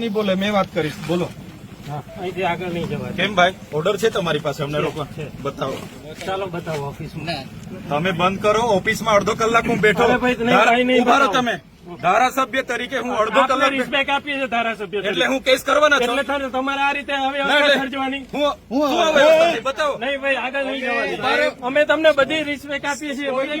નહીં બોલે મેં વાત કરીશ. બોલો. અહીંથી આગળ નહીં જવા કેમ ભાઈ? ઓર્ડર છે તમારી પાસે અમને લોકો બતાવો. ચાલો બતાવો ઓફિસમાં. તમે બંધ કરો ઓફિસમાં અડધો કલાક હું બેઠો. ઊભા રહો તમે. ધારાસભ્ય તરીકે હું અડધો કલાક રિસ્પેક્ટ આપીએ છીએ ધારાસભ્ય એટલે હું કેસ કરવાના છો. એટલે તમારે આ રીતે હવે ના, વ્યવસ્થા એટલે સર્જવાની હું હું હવે બતાવો. નહીં ભાઈ આગળ નહીં જવાની. અમે તમને બધી રિસ્પેક્ટ આપીએ છીએ. બધી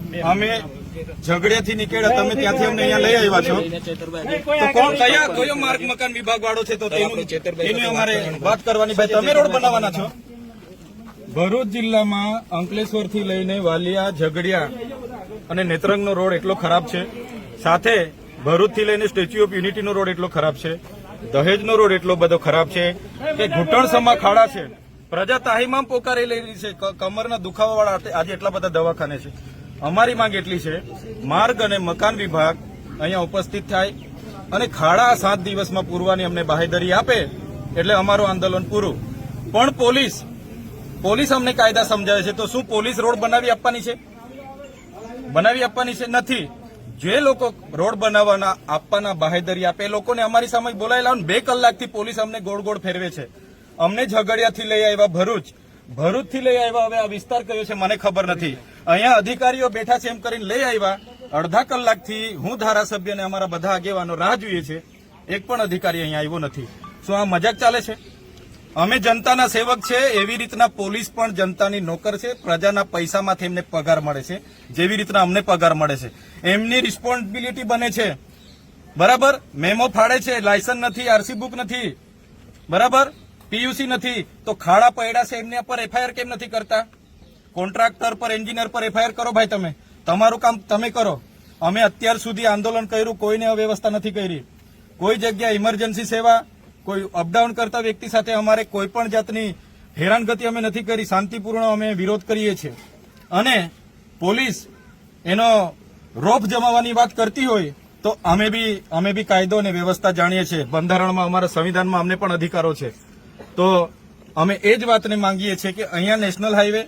અમે ઝઘડેથી નીકળ્યા તમે ત્યાંથી અમને અહીંયા લઈ આવ્યા છો. તો કોણ કયા કયો માર્ગ મકાન વિભાગ વાળો છે તો તેનું એની અમારે વાત કરવાની ભાઈ તમે રોડ બનાવવાના છો? ભરૂચ જિલ્લામાં અંકલેશ્વરથી લઈને વાલિયા ઝઘડિયા અને નેત્રંગનો રોડ એટલો ખરાબ છે. સાથે ભરૂચથી લઈને સ્ટેચ્યુ ઓફ યુનિટીનો રોડ એટલો ખરાબ છે. દહેજનો રોડ એટલો બધો ખરાબ છે કે ઘૂંટણસમાં ખાડા છે. પ્રજા તાહીમામ પોકારી રહી છે. ક- કમરના દુખાવાવાળા આજે એટલા બધા દવાખાને છે. અમારી માંગ એટલી છે, માર્ગ અને મકાન વિભાગ અહીંયા ઉપસ્થિત થાય અને ખાડા સાત દિવસમાં પૂરવાની અમને બાહેદરી આપે એટલે અમારું આંદોલન પૂરું. પણ પોલીસ પોલીસ અમને કાયદા સમજાવે છે, તો શું પોલીસ રોડ બનાવી આપવાની છે? બનાવી આપવાની છે નથી. જે લોકો રોડ બનાવવાના, આપવાના બાહેદરી આપે, એ લોકોને અમારી સામે બોલાયેલા બે કલાકથી પોલીસ અમને ગોળ ગોળ ફેરવે છે. અમને ઝઘડિયાથી લઈ આવ્યા ભરૂચ. ભરૂચથી લઈ આવ્યા, હવે આ વિસ્તાર કયો છે મને ખબર નથી. અહીંયા અધિકારીઓ બેઠા છે એમ કરીને લઈ આવ્યા. અડધા કલાકથી હું ધારાસભ્ય અને અમારા બધા આગેવાનો રાહ જોઈએ છે. એક પણ અધિકારી અહીંયા આવ્યો નથી. શું આ મજાક ચાલે છે? અમે જનતાના સેવક છે, એવી રીતના પોલીસ પણ જનતાની નોકર છે, પ્રજાના પૈસામાંથી એમને પગાર મળે છે, જેવી રીતના અમને પગાર મળે છે. એમની રિસ્પોન્સિબિલિટી બને છે. બરાબર? મેમો ફાડે છે લાયસન્સ નથી આરસી બુક નથી. બરાબર? પીયુસી નથી. તો ખાડા પડ્યા છે એમની પર એફઆઈઆર કેમ નથી કરતા? કોન્ટ્રાક્ટર પર, એન્જિનિયર પર એફઆઈઆર કરો ભાઈ તમે. તમારું કામ તમે કરો. અમે અત્યાર સુધી આંદોલન કર્યું, કોઈને અવ્યવસ્થા નથી કરી. કોઈ જગ્યા ઇમરજન્સી સેવા, કોઈ અપડાઉન કરતા વ્યક્તિ સાથે અમારે કોઈ પણ જાતની હેરાનગતિ અમે નથી કરી, શાંતિપૂર્ણ અમે વિરોધ કરીએ છીએ. અને પોલીસ એનો રોપ જમાવવાની વાત કરતી હોય, તો અમે બી અમે બી કાયદો અને વ્યવસ્થા જાણીએ છીએ. બંધારણમાં અમારા સંવિધાનમાં અમને પણ અધિકારો છે. તો અમે એ જ વાતને માંગીએ છીએ કે અહીંયા નેશનલ હાઈવે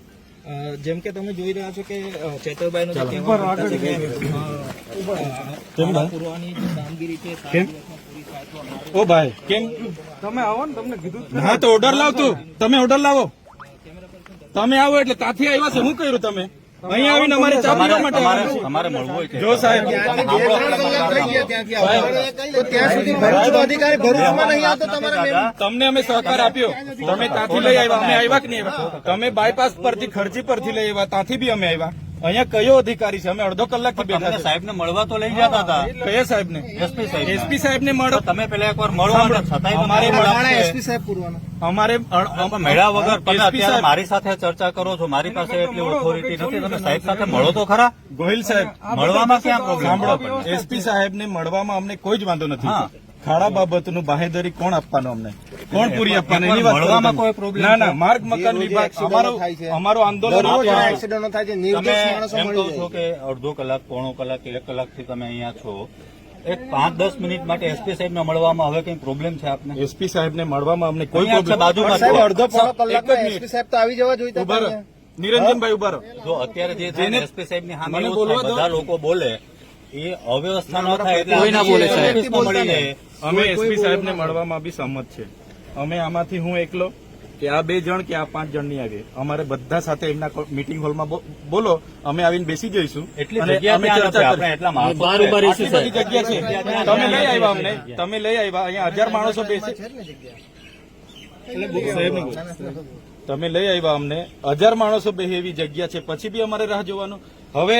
જેમ કે તમે જોઈ રહ્યા છો કે ચેતરભાઈનો જે પૂરવાની જે કામગીરી છે ઓ ભાઈ કેમ? તમે આવો ને તમને કીધું હા તો ઓર્ડર લાવ તું તમે ઓર્ડર લાવો. તમે આવો એટલે ત્યાંથી આવ્યા છે? શું કર્યું તમે? અહીંયા આવીને અમારે ચા પીવા માટે અમારે મળવું હોય જો સાહેબ. તમારે તમને અમે સહકાર આપ્યો. તમે ત્યાંથી લઈ આવ્યા. અમે આવ્યા કે નહીં આવ્યા? તમે બાયપાસ પરથી ખર્ચી પરથી લઈ આવ્યા. ત્યાંથી બી અમે આવ્યા. અહીંયા કયો અધિકારી છે? અમે અડધો કલાકથી બેઠા સાહેબ ને મળવા તો લઈ જતા હતા. કયા સાહેબ ને એસપી સાહેબ એસપી સાહેબ ને મળો તમે પેલા એકવાર મળો છતાંય અમારે એસપી સાહેબ પૂરવાના. અમારે મેળા વગર તમે અત્યારે મારી સાથે ચર્ચા કરો છો. મારી પાસે એટલી ઓથોરિટી નથી. તમે સાહેબ સાથે મળો તો ખરા? ગોહિલ સાહેબ. મળવામાં ક્યાં પ્રોબ્લેમ સાંભળો. એસપી સાહેબ ને મળવામાં અમને કોઈ જ વાંધો નથી. હા. ખાડા બાબતનું બાહેદરી કોણ આપવાનું અમને? કોણ પૂરી આપવાનું? એની વાત. કોઈ ના ના માર્ગ મકાન વિભાગ અમારો અમારો આંદોલન એક્સિડન્ટો થાય છે. નિર્દોષ માણસો એમ કહો છો કે અડધો કલાક પોણો કલાક એક કલાકથી તમે અહીંયા છો. એક પાંચ દસ મિનિટ માટે એસપી સાહેબ ને મળવામાં હવે કઈ પ્રોબ્લેમ છે આપને? એસપી સાહેબ ને મળવામાં અમને કોઈ અહીંયા બાજુમાં સાહેબ અડધો પોણો મિનિટ. એસપી સાહેબ તો આવી જવા જોઈએ. નિરંજનભાઈ ઊભા રહો. જો અત્યારે જે એસપી સાહેબની દો. બધા લોકો બોલે એ અવ્યવસ્થા ન થાય એટલે કોઈ ના બોલે, સાહેબ. ઓફિસમાં મળી જાય. અમે એસપી સાહેબને મળવામાં બી સંમત છે અમે આમાંથી હું એકલો કે આ બે જણ કે આ પાંચ જણ નહીં આવીએ અમારે બધા સાથે એમના મિટિંગ હોલમાં બોલો અમે આવીને બેસી જઈશું એટલે અમે ચર્ચા બધી જગ્યા છે તમે લઈ આવ્યા અમને તમે લઈ આવ્યા અહીંયા હજાર માણસો બેસે તમે લઈ આવ્યા અમને હજાર માણસો બે એવી જગ્યા છે પછી બી અમારે રાહ જોવાનું હવે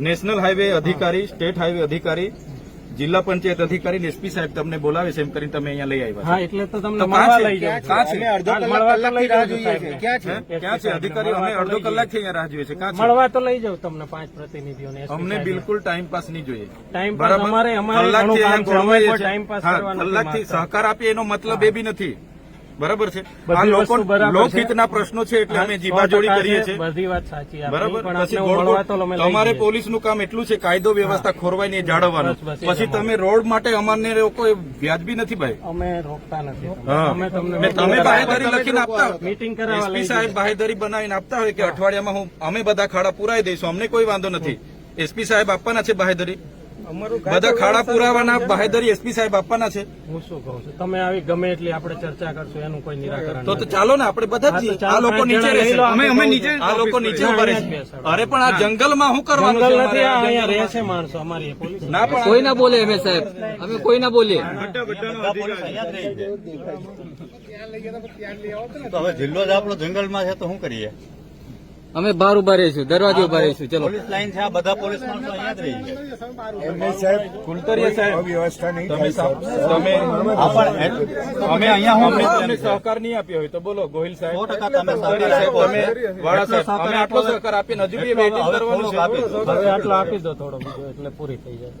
નેશનલ હાઈવે અધિકારી સ્ટેટ હાઈવે અધિકારી જિલ્લા પંચાયત અધિકારી ને એસપી સાહેબ તમને બોલાવે છે એમ કરીને તમે અહીંયા લઈ આવ્યા હા એટલે તો તમને મળવા લઈ જાઉં છે? સાહેબને. ક્યાં છે? અધિકારી અમે અડધો કલાકથી અહીંયા રાહ જોઈએ છે. ક્યાં મળવા તો લઈ જાઉં તમને પાંચ પ્રતિનિધિઓને અમને બિલકુલ ટાઈમ પાસ નહીં જોઈએ. ટાઈમ પાસ અમારે અમારે કલાકથી માંગતા. સહકાર આપીએ એનો મતલબ એ બી નથી. બરાબર છે? આ લોકો. લોકહિતના પ્રશ્નો છે એટલે અમે જીબાજોડી કરીએ છીએ. બધી વાત સાચી બરાબર. પછી તમારે. પોલીસનું કામ એટલું છે કાયદો વ્યવસ્થા ખોરવાય ને જાળવવાનું. પછી તમે રોડ માટે અમારને લોકો વ્યાજબી નથી ભાઈ? અમે રોકતા નથી. અમે તમને તમે બાહેધરી લખીને આપતા? મીટિંગ કરાવવા એસપી સાહેબ બાહેધરી બનાવીને આપતા હોય કે અઠવાડિયામાં હું અમે બધા ખાડા પુરાઈ દઈશું અમને કોઈ વાંધો નથી. એસપી સાહેબ આપવાના છે બાહેધરી? બધા ખાડા પુરાવાના બાહેધરી એસપી સાહેબ આપવાના છે. હું શું કહું છું? તમે આવી ગમે એટલી આપણે ચર્ચા કરશું એનું કોઈ નિરાકરણ તો તો ચાલો ને આપણે બધા જ આ લોકો નીચે રહેશે. અમે અમે નીચે આ લોકો નીચે ઊભા રહેશે. અરે પણ આ જંગલમાં શું કરવાનું છે જંગલ નથી અહીંયા રહે છે માણસો અમારી પોલીસ. ના પણ કોઈ ના બોલે અમે સાહેબ. અમે કોઈ ના બોલીએ. તો હવે જિલ્લો જ આપણો જંગલમાં છે તો શું કરીએ? અમે બહાર ઊભા રહીશું દરવાજે ઊભા રહીશું ચલો. પોલીસ લાઈન છે આ બધા પોલીસ માણસો અહીંયા જ રહી જાય કુલતરીયા સાહેબ તમે નહીં તમે અમે અહીંયા હું અમને તમને સહકાર નહીં આપ્યો હોય તો બોલો ગોહિલ સાહેબ. ટકા તમે સાહેબ, વાળા સાહેબ અમે આટલો સહકાર આપીને હજુ બી વેઇટિંગ કરવાનું છે. હવે આટલો આપી દો થોડો બીજો એટલે પૂરી થઈ જાય.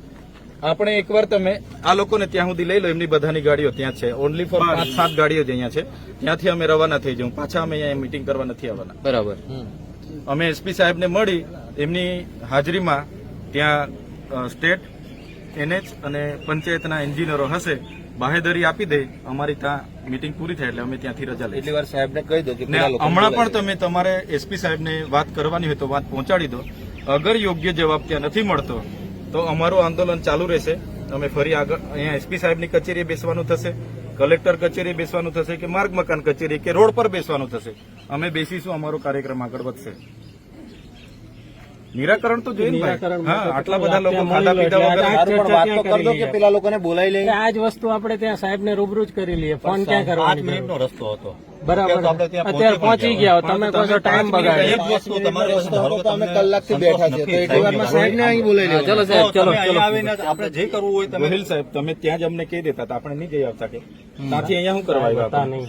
આપણે એકવાર તમે આ લોકોને ત્યાં સુધી લઈ લો એમની બધાની ગાડીઓ ત્યાં છે. ઓનલી ફોર પાંચ સાત ગાડીઓ જ અહીંયા છે. ત્યાંથી અમે રવાના થઈ જવું. પાછા અમે અહીંયા મીટિંગ કરવા નથી આવવાના. બરાબર. અમે એસપી સાહેબને મળી એમની હાજરીમાં ત્યાં સ્ટેટ એનએચ અને પંચાયતના એન્જિનિયરો હશે બાહેદરી આપી દે અમારી ત્યાં મીટિંગ પૂરી થાય એટલે અમે ત્યાંથી રજા લઈએ. એટલી વાર સાહેબને કહી દો કે હમણાં પણ તમે તમારે એસપી સાહેબને વાત કરવાની હોય તો વાત પહોંચાડી દો. અગર યોગ્ય જવાબ ત્યાં નથી મળતો તો અમારું આંદોલન ચાલુ રહેશે. અમે ફરી આગળ અહીંયા એસપી સાહેબની કચેરીએ બેસવાનું થશે કલેક્ટર કચેરીએ બેસવાનું થશે કે માર્ગ મકાન કચેરી કે રોડ પર બેસવાનું થશે. અમે બેસીશું અમારો કાર્યક્રમ આગળ વધશે. નિરાકરણ તો જોઈએ નિરાકરણ આટલા બધા લોકો ત્યાં ખાધા પીધા વગર કરી લઈએ. પેલા લોકોને બોલાવી લઈએ. આ જ વસ્તુ આપણે ત્યાં સાહેબ ને રૂબરૂ જ કરી લઈએ. ફોન ક્યાં પાંચ આઠ મિનિટનો? રસ્તો હતો. બરાબર. અત્યારે પહોંચી ગયા. તમે કહો છો ટાઈમ બગાડે એક વસ્તુ તમારે ધારો કે ચલો ચલો આવીને આપણે જે કરવું હોય તમે સાહેબ તમે ત્યાં જ અમને કહી દેતા હતા. આપણે નહીં જઈ આવતા કે. ત્યાંથી અહીંયા શું કરવા આવ્યા નહીં.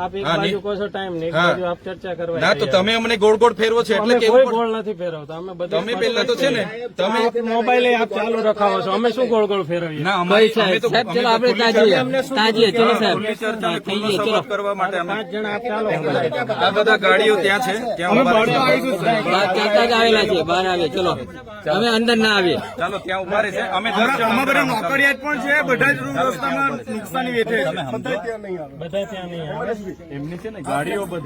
આપ એક બાજુ કહો છો ટાઈમ ને એક બાજુ આપ ચર્ચા કરવા ના તો તમે અમને ગોળ ગોળ ફેરવો છો એટલે કેવું કોઈ ગોળ નથી ફેરવતા. અમે બધું તમે પેલા તો છે ને તમે મોબાઈલ આપ ચાલુ રખાવો છો. અમે શું ગોળ ગોળ ફેરવીએ? ના અમારી સાહેબ તો સાહેબ અમે ચલો આપણે ખુલ્લી ત્યાં જઈએ ચર્ચા- ત્યાં જઈએ ચલો સાહેબ. ખુલ્લી ચર્ચા અને થઈ ગઈ ચલો. કરવા માટે અમે પાંચ જણા આપ ચાલો. આ બધા ગાડીઓ ત્યાં છે ત્યાં ઊભા રહેશે. બહાર ત્યાંથી જ આવેલા છે બહાર આવીએ. ચલો. અમે અંદર ના આવીએ. ચાલો ત્યાં ઊભા રહેશે અમે દસ બધા નોકરિયાત પણ છે બધા જ રસ્તામાં નુકસાની વેઠે બધા ત્યાં નહીં આવે. એમની છે ને ગાડીઓ બધી.